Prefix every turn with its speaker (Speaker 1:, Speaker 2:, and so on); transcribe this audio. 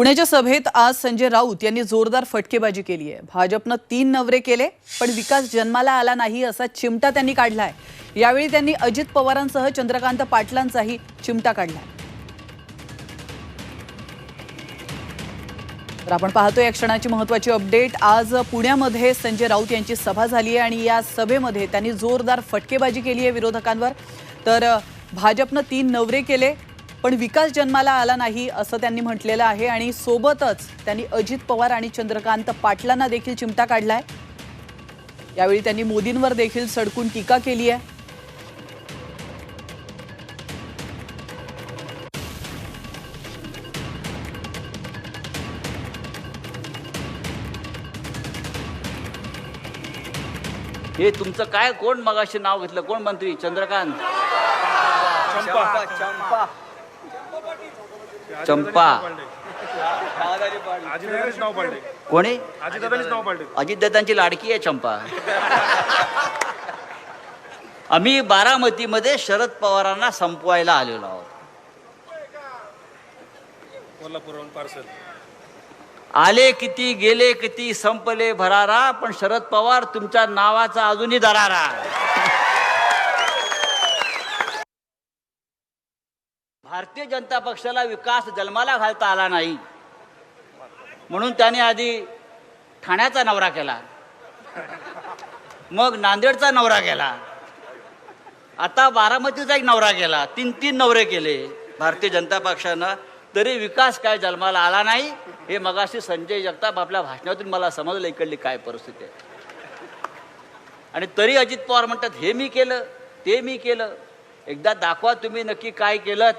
Speaker 1: पुण्याच्या सभेत आज संजय राऊत यांनी जोरदार फटकेबाजी केली आहे. भाजपनं तीन नवरे केले पण विकास जन्माला आला नाही असा चिमटा त्यांनी काढलाय. यावेळी त्यांनी अजित पवारांसह चंद्रकांत पाटलांचाही चिमटा काढलाय. तर आपण पाहतोय या क्षणाची महत्वाची अपडेट. आज पुण्यामध्ये संजय राऊत यांची सभा झाली आहे आणि या सभेमध्ये त्यांनी जोरदार फटकेबाजी केली आहे विरोधकांवर. तर भाजपनं तीन नवरे केले पण विकास जन्माला आला नाही असं त्यांनी म्हटलेलं आहे आणि सोबतच त्यांनी अजित पवार आणि चंद्रकांत पाटलांना देखील चिमटा काढलाय. यावेळी त्यांनी मोदींवर देखील सडकून टीका केली आहे.
Speaker 2: हे तुमचं काय? कोण मगाशी नाव घेतलं? कोण मंत्री? चंद्रकांत.
Speaker 3: चंपा. चंपा.
Speaker 2: चंपा. कोणी? अजितदादांची लाडकी आहे चंपा. आम्ही बारामतीमध्ये शरद पवारांना संपवायला आलेलो आहोत.
Speaker 3: कोल्हापूरहून पार्सल
Speaker 2: आले किती गेले किती संपले भरारा पण शरद पवार तुमच्या नावाचा अजूनही दरारा. भारतीय जनता पक्षाला विकास जन्माला घालता आला नाही. म्हणून त्याने आधी ठाण्याचा नवरा केला. मग नांदेडचा नवरा केला. आता बारामतीचा एक नवरा केला. तीन तीन नवरे केले. भारतीय जनता पक्षानं. तरी विकास काय जन्माला आला नाही हे मगाशी संजय जगताप आपल्या भाषणातून मला समजलं इकडली काय परिस्थिती आहे. आणि तरी अजित पवार म्हणतात हे मी केलं ते मी केलं. एकदा दाखवा तुम्ही नक्की काय केलं